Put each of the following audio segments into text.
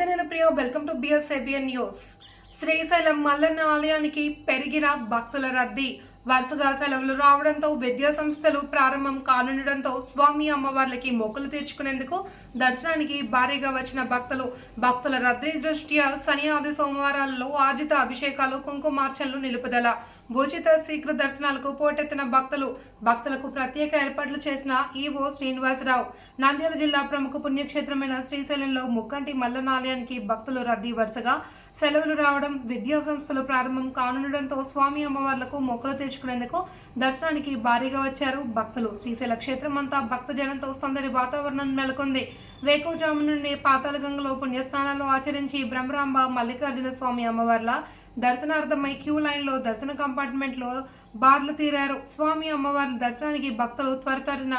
నేను Priya. Welcome to BSABN news Srisailam Mallanna ఆలయానికి పెరిగిన భక్తుల రద్దీ. వరుసగా సెలవులు రావడంతో విద్యా సంస్థలు ప్రారంభం కానుండడంతో స్వామి అమ్మవార్లకి మొక్కులు తీర్చుకునేందుకు దర్శనానికి భారీగా వచ్చిన భక్తులు. భక్తుల రద్దీ దృష్ట్యా శని ఆది సోమవారాల్లో ఆజిత అభిషేకాలు కుంకుమార్చనలు నిలుపుదల. ఉచిత శీఘ్ర దర్శనాలకు పోటెత్తిన భక్తులు. భక్తులకు ప్రత్యేక ఏర్పాట్లు చేసిన ఈవో శ్రీనివాసరావు. నంద్యాల జిల్లా ప్రముఖ పుణ్యక్షేత్రమైన శ్రీశైలంలో ముక్కంటి మల్లన ఆలయానికి భక్తులు రద్దీ వరుసగా సెలవులు రావడం విద్యా సంస్థలు ప్రారంభం కానుండడంతో స్వామి అమ్మవార్లకు మొక్కలు తీర్చుకునేందుకు దర్శనానికి భారీగా వచ్చారు భక్తులు. శ్రీశైల క్షేత్రం అంతా భక్తజనంతో సందడి వాతావరణం నెలకొంది. వేకువజాము నుండి పాతాళగంగలో పుణ్యస్నానాలు ఆచరించి బ్రహ్మరాంబ మల్లికార్జున స్వామి అమ్మవార్ల దర్శనార్థమై క్యూ లైన్లో దర్శన కంపార్ట్మెంట్లో బార్లు తీరారు. స్వామి అమ్మవార్ల దర్శనానికి భక్తులు త్వరితరిన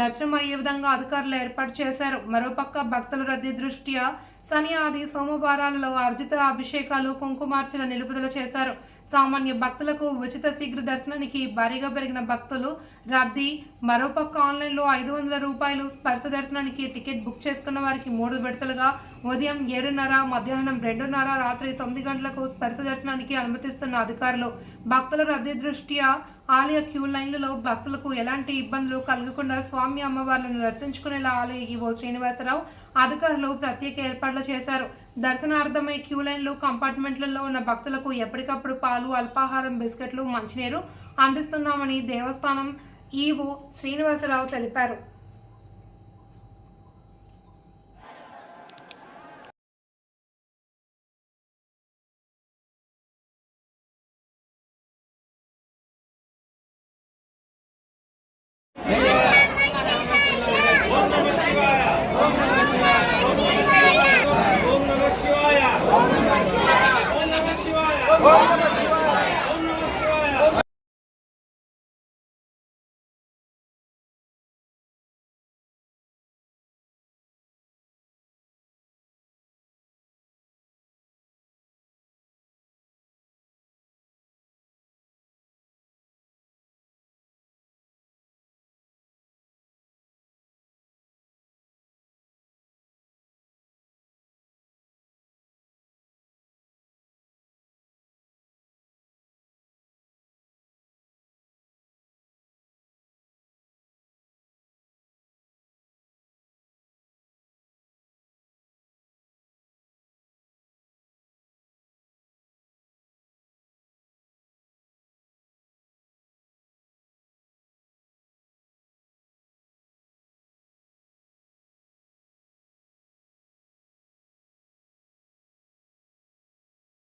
దర్శనం అయ్యే విధంగా అధికారులు ఏర్పాటు చేశారు. మరోపక్క భక్తుల రద్దీ దృష్ట్యా శని ఆది సోమవారాలలో అర్జిత అభిషేకాలు కుంకుమార్చన నిలుపుదల చేశారు. సామాన్య భక్తులకు ఉచిత శీఘ్ర దర్శనానికి భారీగా పెరిగిన భక్తులు రద్దీ మరోపక్క ఆన్లైన్లో ఐదు వందల రూపాయలు స్పర్శ దర్శనానికి టికెట్ బుక్ చేసుకున్న వారికి మూడు విడతలుగా ఉదయం ఏడున్నర మధ్యాహ్నం రెండున్నర రాత్రి తొమ్మిది గంటలకు స్పర్శ దర్శనానికి అనుమతిస్తున్న అధికారులు. భక్తుల రద్దీ దృష్ట్యా ఆలయ క్యూ లైన్లలో భక్తులకు ఎలాంటి ఇబ్బందులు కలగకుండా స్వామి అమ్మవార్లను దర్శించుకునేలా ఆలయ ఈవో శ్రీనివాసరావు అధికారులు ప్రత్యేక ఏర్పాట్లు చేశారు. దర్శనార్థమై క్యూ లైన్లు కంపార్ట్మెంట్లలో ఉన్న భక్తులకు ఎప్పటికప్పుడు పాలు అల్పాహారం బిస్కెట్లు మంచినీరు అందిస్తున్నామని దేవస్థానం ఈవో శ్రీనివాసరావు తెలిపారు. 와!